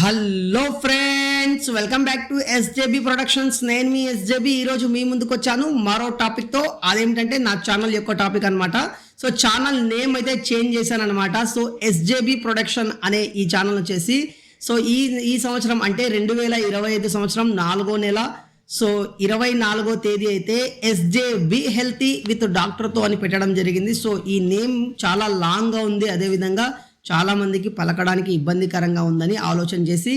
Hello friends welcome back to SJB productions నేను మీ ఎస్జేబి ఈరోజు మీ ముందుకు వచ్చాను. మరో టాపిక్తో అదేమిటంటే నా ఛానల్ యొక్క టాపిక్ అనమాట సో ఛానల్ నేమ్ అయితే చేంజ్ చేశాను అనమాట సో ఎస్జేబి ప్రొడక్షన్ అనే ఈ ఛానల్ వచ్చేసి సో ఈ ఈ సంవత్సరం అంటే రెండు వేల ఇరవై ఐదు సంవత్సరం నాలుగో నెల. సో ఇరవై నాలుగో తేదీ అయితే ఎస్జేబి హెల్తీ విత్ డాక్టర్తో అని పెట్టడం జరిగింది. సో ఈ నేమ్ చాలా లాంగ్గా ఉంది. అదేవిధంగా చాలామందికి పలకడానికి ఇబ్బందికరంగా ఉందని ఆలోచన చేసి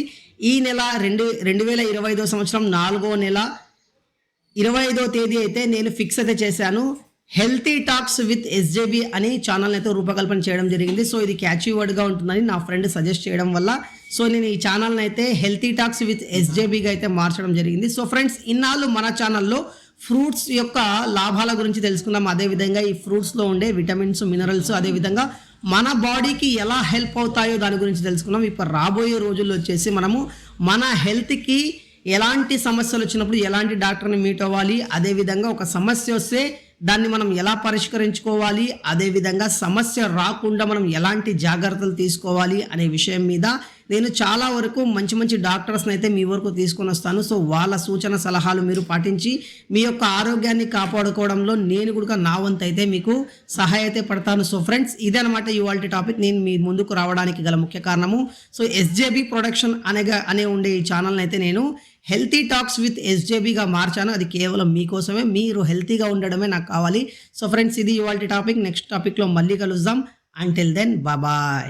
ఈ నెల రెండు రెండు వేల ఇరవై ఐదో సంవత్సరం నాలుగో నెల ఇరవై ఐదో తేదీ అయితే నేను ఫిక్స్ అయితే చేశాను. హెల్తీ టాక్స్ విత్ ఎస్జేబి అని ఛానల్ అయితే రూపకల్పన చేయడం జరిగింది. సో ఇది క్యాచీ వర్డ్గా ఉంటుందని నా ఫ్రెండ్ సజెస్ట్ చేయడం వల్ల సో నేను ఈ ఛానల్ని అయితే హెల్తీ టాక్స్ విత్ ఎస్జేబిగా అయితే మార్చడం జరిగింది. సో ఫ్రెండ్స్ ఇన్నాళ్ళు మన ఛానల్లో ఫ్రూట్స్ యొక్క లాభాల గురించి తెలుసుకున్నాం అదేవిధంగా ఈ ఫ్రూట్స్లో ఉండే విటమిన్స్ మినరల్స్ అదేవిధంగా మన బాడీకి ఎలా హెల్ప్ అవుతాయో దాని గురించి తెలుసుకున్నాం ఇప్పుడు రాబోయే రోజుల్లో వచ్చేసి మనము మన హెల్త్కి ఎలాంటి సమస్యలు వచ్చినప్పుడు ఎలాంటి డాక్టర్ని మీట్ అవ్వాలి అదేవిధంగా ఒక సమస్య వస్తే దాన్ని మనం ఎలా పరిష్కరించుకోవాలి అదేవిధంగా సమస్య రాకుండా మనం ఎలాంటి జాగ్రత్తలు తీసుకోవాలి అనే విషయం మీద నేను చాలా వరకు మంచి మంచి డాక్టర్స్ని అయితే మీ వరకు తీసుకొని వస్తాను. సో వాళ్ళ సూచన సలహాలు మీరు పాటించి మీ యొక్క ఆరోగ్యాన్ని కాపాడుకోవడంలో నేను కూడా నా వంతు అయితే మీకు సహాయ అయితే పడతాను. సో ఫ్రెండ్స్ ఇదనమాట ఇవాళ టాపిక్. నేను మీ ముందుకు రావడానికి గల ముఖ్య కారణము. సో ఎస్జేబి ప్రొడక్షన్ అనేగా అనే ఉండే ఈ ఛానల్ని అయితే నేను హెల్తీ టాక్స్ విత్ ఎస్జేబీగా మార్చాను. అది కేవలం మీకోసమే. మీరు హెల్తీగా ఉండడమే నాకు కావాలి. సో ఫ్రెండ్స్ ఇది ఇవాళ టాపిక్. నెక్స్ట్ టాపిక్లో మళ్ళీ కలుద్దాం. అంటిల్ దెన్ బాబాయ్